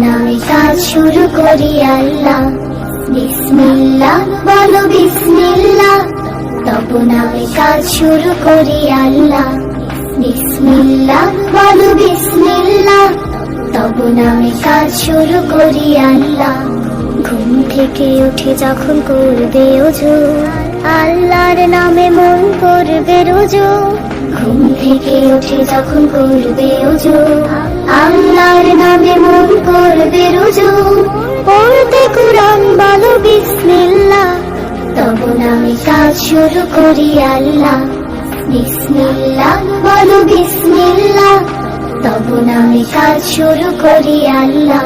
নামে কাজ শুরু করি আল্লাহ। বিসমিল্লাহ, বলো বিসমিল্লাহ। তবু নামে কাজ শুরু করি আল্লাহ। বিসমিল্লাহ, বলো বিসমিল্লাহ। তবু নামে কাজ শুরু করি আল্লাহ। ঘুম থেকে উঠে যখন করবে ওজো আল্লাহর নামে মন করবে রোজো। ঘুম থেকে উঠে যখন করবে ওজো আল্লাহর নামে মন করবে রোজো। পড়তে কোরআন বলো বিসমিল্লাহ, তবু নামে কাজ শুরু করি আল্লাহ। বিসমিল্লাহ বলো বিসমিল্লাহ, তবু নামে কাজ শুরু করি আল্লাহ।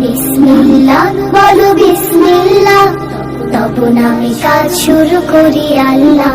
বিসমিল্লাহ বলো বিসমিল্লাহ, তবু নামে কাজ শুরু করি আল্লাহ।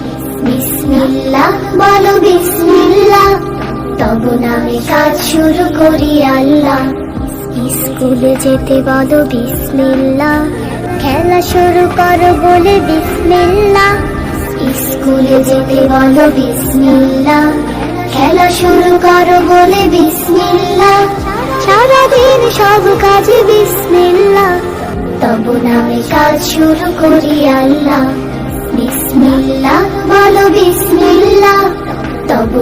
বিসমিল্লাহ, বলো বিসমিল্লাহ। তবু নামে কাজ শুরু করি আল্লাহ। স্কুলে যেতে বলো বিসমিল্লাহ। খেলা শুরু করো বলে বিসমিল্লাহ। স্কুলে যেতে বলো বিসমিল্লাহ। খেলা শুরু করো বলে বিসমিল্লাহ। সারাদিন সব কাজে বিসমিল্লাহ। তবু নামে কাজ শুরু করি আল্লাহ।